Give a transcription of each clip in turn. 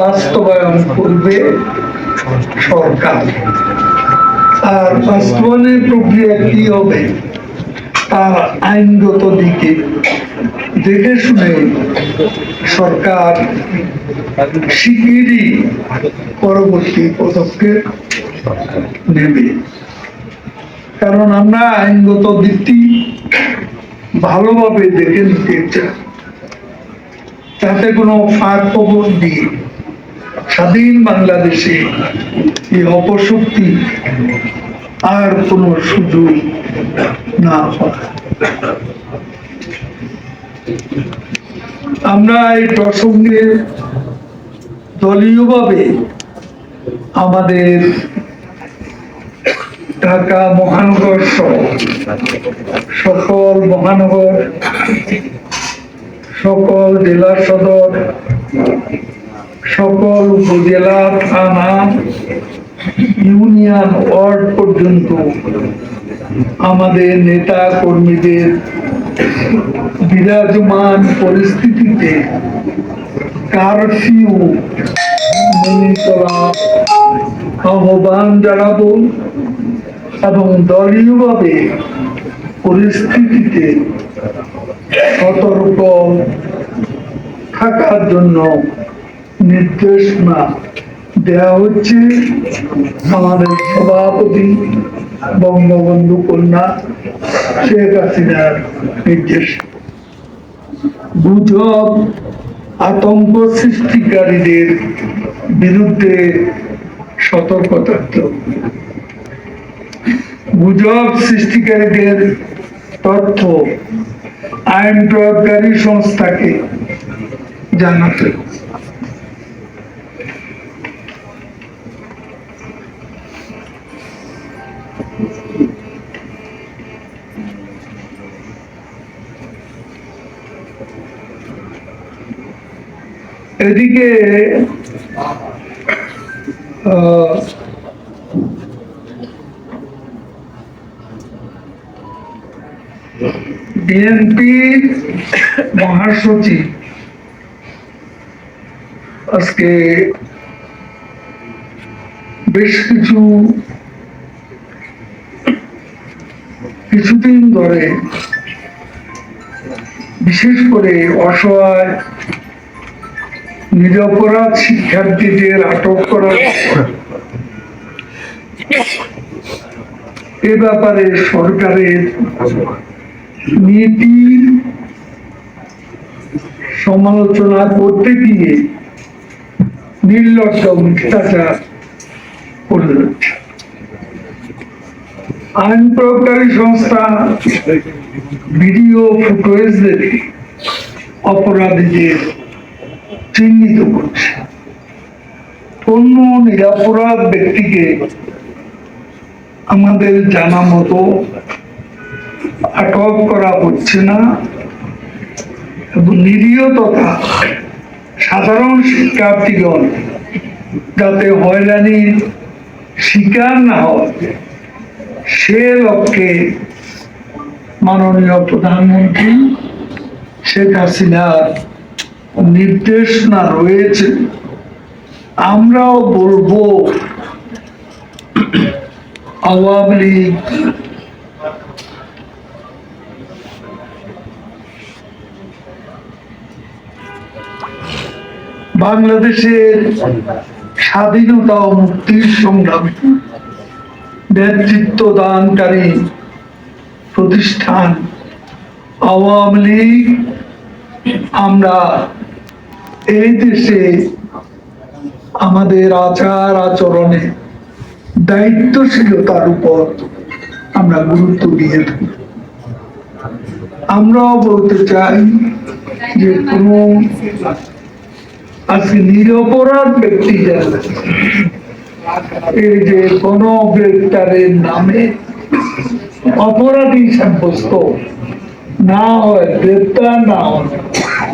বাস্তবায়ন করবে সরকার। আর বাস্তবায়নের প্রক্রিয়া কি হবে? তার আইনগত দিকে দেখে শুনে সরকার শিগগিরই পরবর্তী পদক্ষেপ নেবে। কারণ আমরা আইনগত দিকটি ভালোভাবে দেখে নিতে চাই। তাতে কোনো ফাঁক খবর দিয়ে স্বাধীন বাংলাদেশে এই অপশক্তি আর কোনো সুযোগ না হয়। আমরা এই প্রসঙ্গে দলীয়ভাবে আমাদের ঢাকা মহানগর সহ সকল মহানগর সকল জেলা সদর, সকল উপজেলা থানা, ইউনিয়ন ওয়ার্ড পর্যন্ত আমাদের নেতা কর্মীদের বিরাজমান পরিস্থিতিতে কারফিউ মেনে চলা আহ্বান জানাব এবং দলীয়ভাবে পরিস্থিতিতে সতর্ক থাকার জন্য নির্দেশনা দেওয়া হচ্ছে আমাদের সভাপতি, বঙ্গবন্ধু কন্যা শেখ হাসিনার নির্দেশ গুজব, আতঙ্ক সৃষ্টিকারীদের বিরুদ্ধে সতর্ক থাকতে। গুজব সৃষ্টিকারীদের তথ্য আইন প্রয়োগকারী সংস্থাকে জানাতে। এদিকে আহ, বিএনপির মহাসচিব আজকে বেশ কিছু, কিছুদিন ধরে বিশেষ করে অসহায়, নিরপরাধ শিক্ষার্থীদের আটক করা। এ ব্যাপারে সরকারের নীতি সমালোচনা করতে গিয়ে নির্লজ্জ মিথ্যাচার করে যাচ্ছে আইন প্রয়োগকারী সংস্থা ভিডিও ফুটেজ দেখে অপরাধীদের চিহ্নিত করছে। অন্য নিরাপরাধ ব্যক্তিকে আমাদের জানা মতো আটক করা হচ্ছে না এবং নিরীহ তথা সাধারণ শিক্ষার্থীগণ যাতে হয়রানির শিকার না হয়, সে লক্ষ্যে মাননীয় প্রধানমন্ত্রী শেখ হাসিনার নির্দেশনা রয়েছে। আমরাও বলব আওয়ামী লীগ বাংলাদেশের স্বাধীনতা ও মুক্তির সংগ্রামে নেতৃত্ব দানকারী প্রতিষ্ঠান আওয়ামী লীগ, আমরা এই দেশে আমাদের আচার আচরণে দায়িত্বশীলতার উপর আমরা গুরুত্ব দিয়ে থাকি। আমরাও বলতে চাই যে কোনো আজকে নিরপরাধ ব্যক্তি যারা এই যে কোন গ্রেপ্তারের নামে অপরাধী সাব্যস্ত না হয় গ্রেপ্তার না হয়,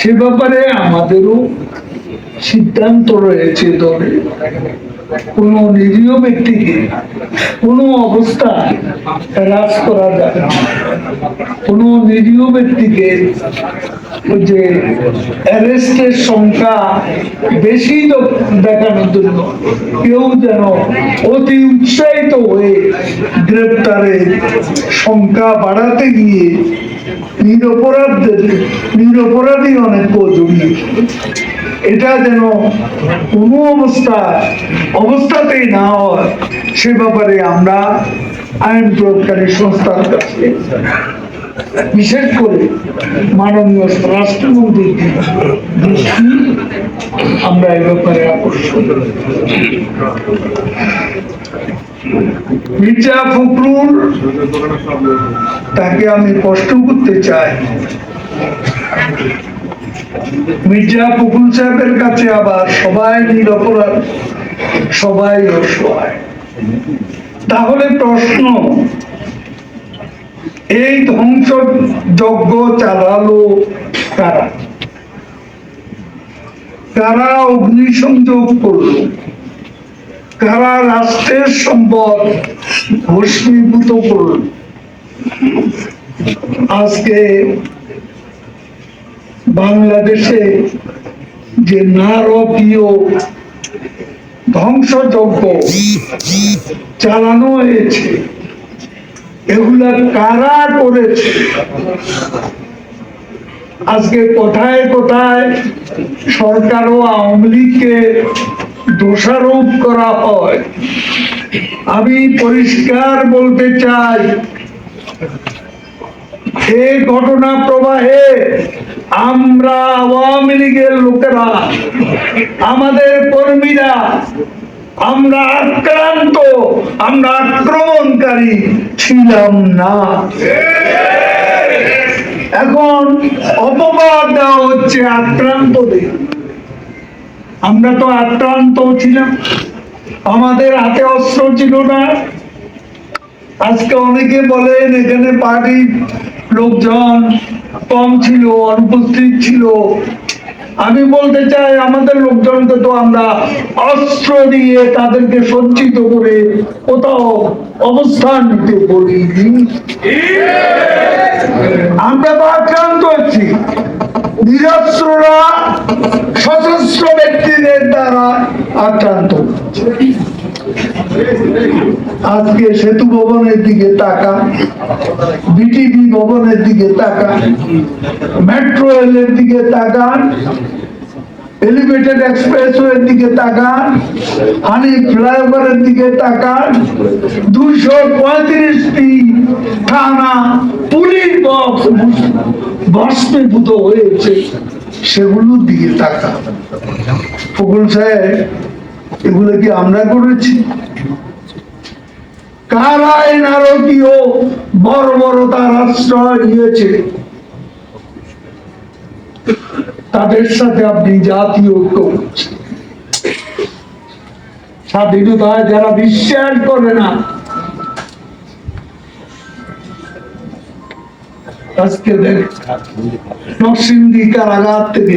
সে ব্যাপারে আমাদেরও সিদ্ধান্ত রয়েছে দলে। কোনো নিরীহ ব্যক্তিকে কোনো অবস্থায় হ্রাস করা যাবে না। কোনো নিরীহ ব্যক্তিকে যে অ্যারেস্টের সংখ্যা বেশি দেখানোর জন্য কেউ যেন অতি উৎসাহিত হয়ে গ্রেপ্তারের সংখ্যা বাড়াতে গিয়ে নিরপরাধদের নিরপরাধী অনেক জড়িয়ে এটা যেন কোনো অবস্থা, অবস্থাতেই না হয়, সে ব্যাপারে আমরা আইন প্রয়োগকারী সংস্থার কাছে, বিশেষ করে মাননীয় রাষ্ট্রমন্ত্রীর দৃষ্টি আমরা এ ব্যাপারে আকর্ষণ মির্জা ফখরুল, তাকে আমি প্রশ্ন করতে চাই। মির্জা ফখরুল সাহেবের কাছে আবার সবাই নিরপরাধ সবাই অসহায়। তাহলে প্রশ্ন, এই ধ্বংস যজ্ঞ চালালো কারা? কারা অগ্নিসংযোগ করল? কারা রাষ্ট্রের সম্পদ ভস্মীভূত করল? আজকে বাংলাদেশে যে নারকীয় ধ্বংসযজ্ঞ চালানো হয়েছে, এগুলা কারা করেছে? আজকে কোথায় কোথায় সরকার ও আওয়ামী লীগকে দোষারোপ করা হয়? আমি পরিষ্কার বলতে চাই এই ঘটনা প্রবাহে, আমরা আওয়ামী লীগের লোকেরা, আমাদের কর্মীরা, আমরা আক্রান্ত, আমরা আক্রমণকারী ছিলাম না। এখন অপবাদ দেওয়া হচ্ছে আক্রান্তদের। আমরা তো আক্রান্ত ছিলাম। আমাদের হাতে অস্ত্র ছিল না। আজকে অনেকে বলেন, এখানে পার্টির লোকজন কম ছিল, অনুপস্থিত ছিল। আমি বলতে চাই, আমাদের লোকজনকে তো আমরা অস্ত্র দিয়ে তাদেরকে সজ্জিত করে কোথাও অবস্থান নিতে বলিনি। আমরা তো আক্রান্ত হচ্ছি। নিরস্ত্ররা সশস্ত্র ব্যক্তিদের দ্বারা আক্রান্ত হচ্ছে। আজকে সেতু ভবনের দিকে তাকা, বিটিভি ভবনের দিকে তাকা, মেট্রো রেলের দিকে তাকান এলিভেটেড এক্সপ্রেসওয়ের দিকে তাকান হানি ফ্লাইওভারের দিকে তাকান দুশো পঁয়ত্রিশটি থানা পুলিশ বক্স ভস্মীভূত হয়েছে, সেগুলোর দিকে তাকান ফকুল সাহেব এগুলো কি আমরা করেছি? কারায় নারকীয় বড় বড় তার আশ্রয় নিয়েছে? তাদের সাথে আপনি জাতীয় ঐক্য স্বাধীনতায় যারা বিশ্বাস করে না, আজকে দেখ, নরসিংদী কারাগার থেকে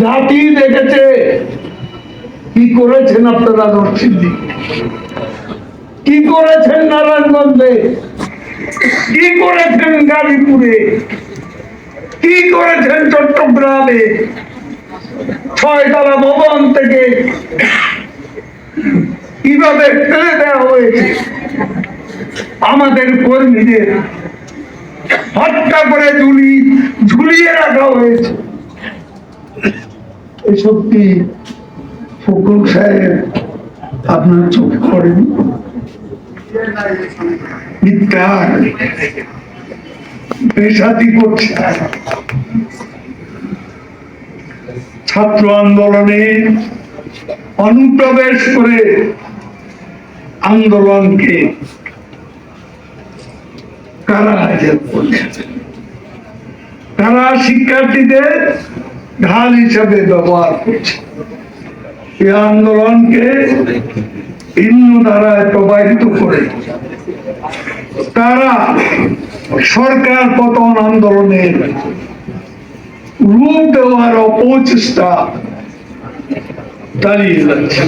জাতি দেখেছে। কি করেছেন আপনারা নরসিংদী? কি করেছেন নারায়ণগঞ্জে? কি করেছেন গাজীপুরে? কি করেছেন চট্টগ্রামে? ছয়তলা ভবন থেকে কীভাবে ফেলে দেওয়া হয়েছে? আমাদের কর্মীদের হত্যা করে ঝুলি ঝুলিয়ে রাখা হয়েছে। এসব কি ফকুল সাহেব আপনার চোখে পড়েনি? ছাত্র আন্দোলনে অনুপ্রবেশ করে আন্দোলনকে কারা হাজার করছে? তারা শিক্ষার্থীদের ঢাল হিসাবে ব্যবহার করছে। এই আন্দোলনকে ভিন্ন ধারায় প্রবাহিত করে তারা সরকার পতন আন্দোলনের রূপ দেওয়ার অপচেষ্টা দাঁড়িয়ে যাচ্ছে।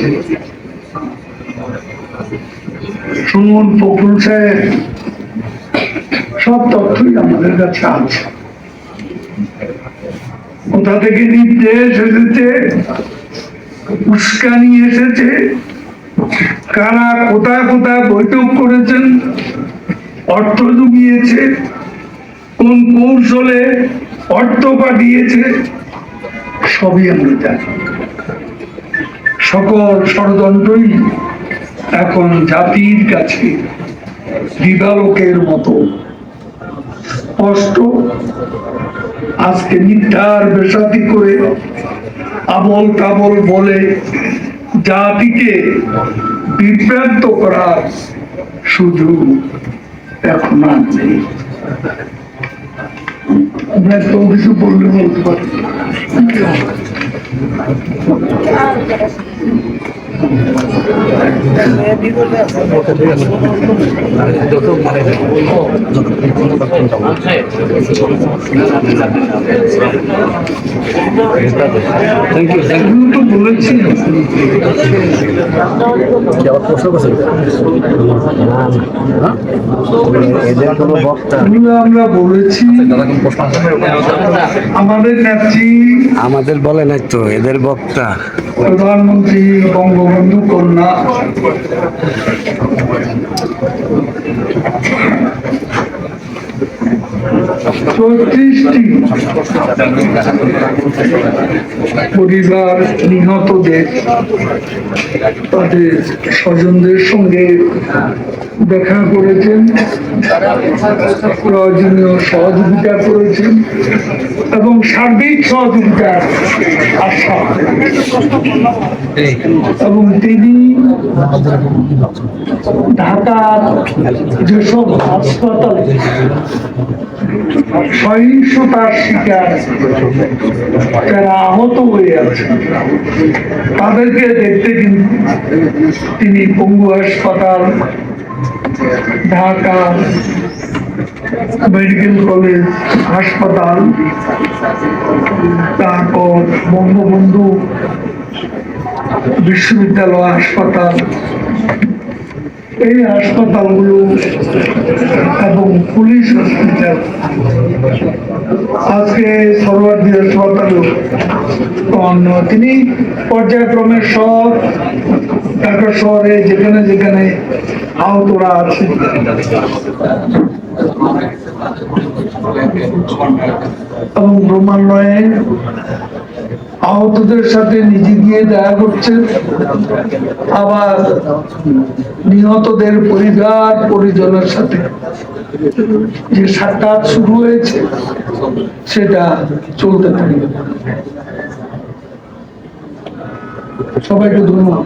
শুনুন, ফখরুল সাহেব, সব তথ্যই আমাদের কাছে আছে। কোথা থেকে নির্দেশ এসেছে? উস্কানি এসেছে। কারা কোথায় কোথায় বৈঠক করেছেন? অর্থ জুগিয়েছে। কোন কৌশলে অর্থ পাঠিয়েছে? সবই আমরা জানি। সকল ষড়যন্ত্রই এখন জাতির কাছে দিবালোকের মতো। স্পষ্ট। আজকে মিথ্যার বেসাতি করে আবল তাবল বলে জাতিকে বিভ্রান্ত করার সুযোগ এখন আর নেই। তো কিছু বললে বলতে পারি। থ্যাংক ইউ থ্যাংক এগুলো তো বলেছি আবার প্রশ্ন করছেন এদের কোনো বক্তা আমরা বলেছি আমাদের নেত্রী আমাদের বলে নাই তো এদের বক্তা। প্রধানমন্ত্রী বঙ্গবন্ধু কন্যা। চৌত্রিশটি পরিবার নিহতদের তাদের স্বজনদের সঙ্গে দেখা করেছেন, প্রয়োজনীয় সহযোগিতা করেছেন এবং সার্বিক সহযোগিতার আশ্বাস এবং তিনি ঢাকার যেসব হাসপাতালে সহিংসতার শিকার যারা আহত হয়ে আছে তাদেরকে দেখতে তিনি পঙ্গু হাসপাতাল ঢাকা মেডিকেল কলেজ হাসপাতাল তারপর বঙ্গবন্ধু বিশ্ববিদ্যালয় হাসপাতাল এই হাসপাতালগুলো এবং পুলিশ হসপিটাল। আজকে সরওয়ার্দী হাসপাতাল তিনি পর্যায়ক্রমে সব ঢাকা শহরে যেখানে যেখানে আহতরা আছে। এবং ক্রমান্বয়ে আহতদের সাথে নিজে গিয়ে দেখা করছে। আবার নিহতদের পরিবার, পরিজনের সাথে। যে সাক্ষাৎ শুরু হয়েছে, সেটা চলতে থাকবে। সবাইকে ধন্যবাদ।